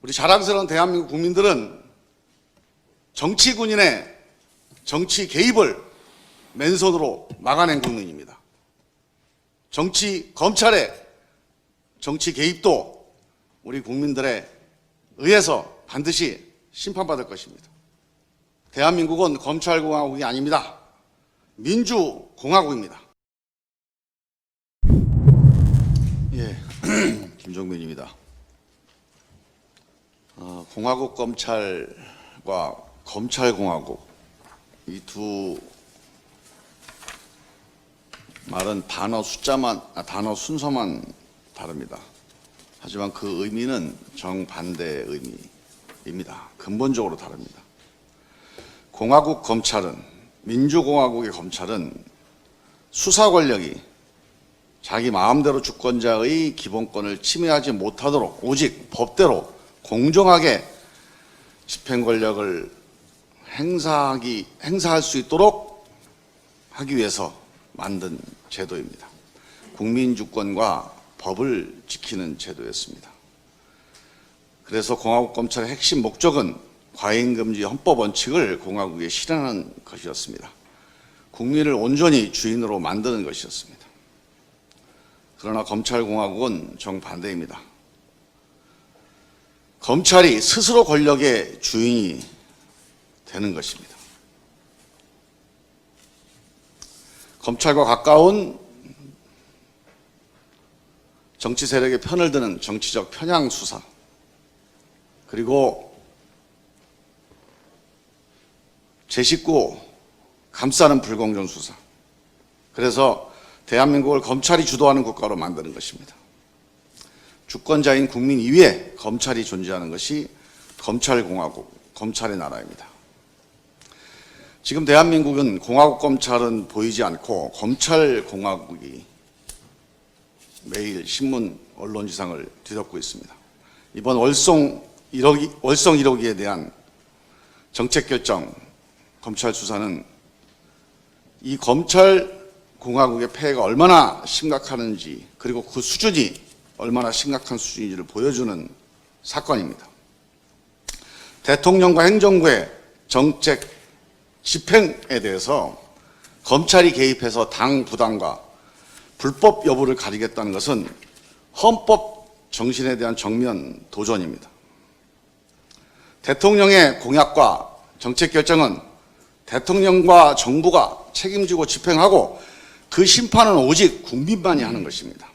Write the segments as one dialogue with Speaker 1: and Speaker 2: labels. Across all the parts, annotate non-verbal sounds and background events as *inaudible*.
Speaker 1: 우리 자랑스러운 대한민국 국민들은 정치 군인의 정치 개입을 맨손으로 막아낸 국민입니다. 정치 검찰의 정치 개입도 우리 국민들에 의해서 반드시 심판받을 것입니다. 대한민국은 검찰공화국이 아닙니다. 민주공화국입니다. 예, *clears throat* 김종민입니다. 어, 공화국 검찰과 검찰공화국 이 두 말은 단어 숫자만 아, 단어 순서만 다릅니다. 하지만 그 의미는 정반대의 의미입니다. 근본적으로 다릅니다. 공화국 검찰은 민주공화국의 검찰은 수사 권력이 자기 마음대로 주권자의 기본권을 침해하지 못하도록 오직 법대로 공정하게 집행 권력을 행사하기 행사할 수 있도록 하기 위해서 만든 제도입니다. 국민 주권과 법을 지키는 제도였습니다. 그래서 공화국 검찰의 핵심 목적은 과잉 금지 헌법 원칙을 공화국에 실현하는 것이었습니다. 국민을 온전히 주인으로 만드는 것이었습니다. 그러나 검찰공화국은 정반대입니다. 검찰이 스스로 권력의 주인이 되는 것입니다. 검찰과 가까운 정치 세력의 편을 드는 정치적 편향 수사, 그리고 제 식구 감싸는 불공정 수사. 그래서 대한민국을 검찰이 주도하는 국가로 만드는 것입니다. 주권자인 국민 이외에 검찰이 존재하는 것이 검찰공화국, 검찰의 나라입니다. 지금 대한민국은 공화국 검찰은 보이지 않고 검찰공화국이 매일 신문 언론지상을 뒤덮고 있습니다. 이번 월성 1억, 월성 1호기에 대한 정책 결정 검찰 수사는 이 검찰 공화국의 폐해가 얼마나 심각하는지 그리고 그 수준이 얼마나 심각한 수준인지를 보여주는 사건입니다. 대통령과 행정부의 정책 집행에 대해서 검찰이 개입해서 당 부당과 불법 여부를 가리겠다는 것은 헌법 정신에 대한 정면 도전입니다. 대통령의 공약과 정책 결정은 대통령과 정부가 책임지고 집행하고 그 심판은 오직 국민만이 하는 것입니다.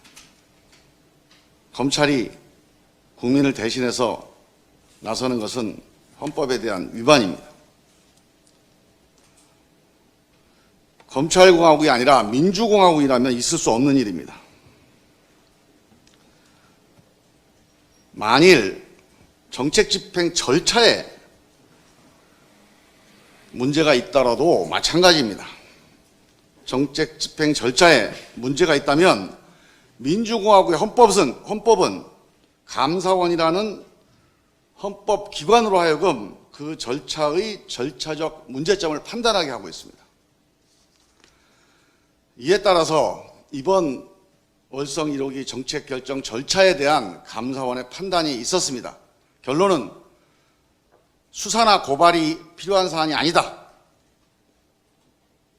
Speaker 1: 검찰이 국민을 대신해서 나서는 것은 헌법에 대한 위반입니다. 검찰공화국이 아니라 민주공화국이라면 있을 수 없는 일입니다. 만일 정책 집행 절차에 문제가 있더라도 마찬가지입니다. 정책 집행 절차에 문제가 있다면 민주공화국의 헌법은, 헌법은 감사원이라는 헌법 기관으로 하여금 그 절차의 절차적 문제점을 판단하게 하고 있습니다. 이에 따라서 이번 월성 1호기 정책 결정 절차에 대한 감사원의 판단이 있었습니다. 결론은 수사나 고발이 필요한 사안이 아니다.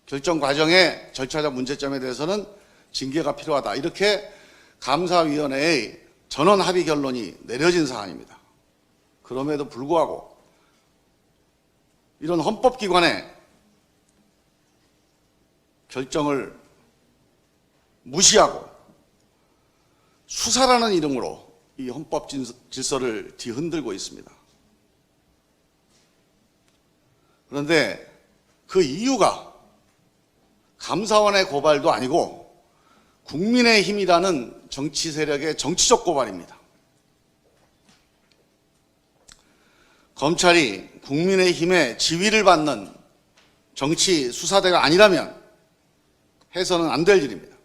Speaker 1: 결정 과정의 절차적 문제점에 대해서는 징계가 필요하다. 이렇게 감사위원회의 전원 합의 결론이 내려진 사안입니다. 그럼에도 불구하고 이런 헌법기관의 결정을 무시하고 수사라는 이름으로 이 헌법 질서를 뒤흔들고 있습니다. 그런데 그 이유가 감사원의 고발도 아니고 국민의 힘이라는 정치 세력의 정치적 고발입니다. 검찰이 국민의 힘의 지위를 받는 정치 수사대가 아니라면 해서는 안 될 일입니다.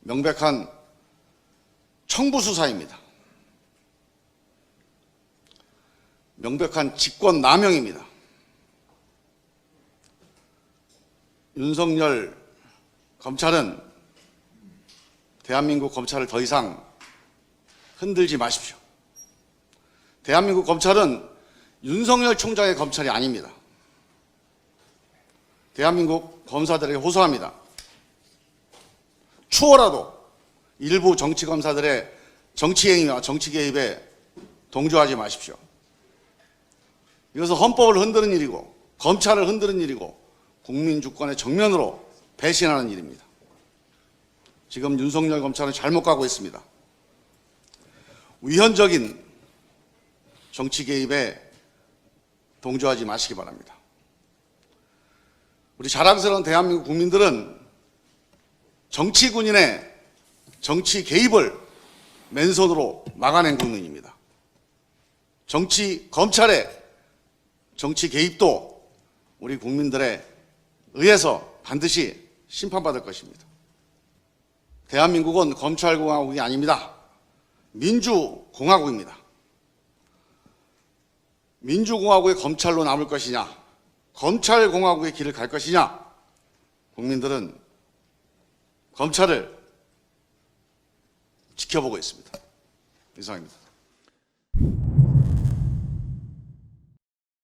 Speaker 1: 명백한 청부 수사입니다. 명백한 직권 남용입니다. 윤석열 검찰은 대한민국 검찰을 더 이상 흔들지 마십시오. 대한민국 검찰은 윤석열 총장의 검찰이 아닙니다. 대한민국 검사들에게 호소합니다. 추호라도 일부 정치 검사들의 정치 행위와 정치 개입에 동조하지 마십시오. 이것은 헌법을 흔드는 일이고 검찰을 흔드는 일이고 국민 주권의 정면으로 배신하는 일입니다. 지금 윤석열 검찰은 잘못 가고 있습니다. 위헌적인 정치 개입에 동조하지 마시기 바랍니다. 우리 자랑스러운 대한민국 국민들은 정치 군인의 정치 개입을 맨손으로 막아낸 국민입니다. 정치 검찰의 정치 개입도 우리 국민들에 의해서 반드시 심판받을 것입니다. 대한민국은 검찰공화국이 아닙니다. 민주공화국입니다. 민주공화국의 검찰로 남을 것이냐, 검찰공화국의 길을 갈 것이냐, 국민들은 검찰을 지켜보고 있습니다. 이상입니다.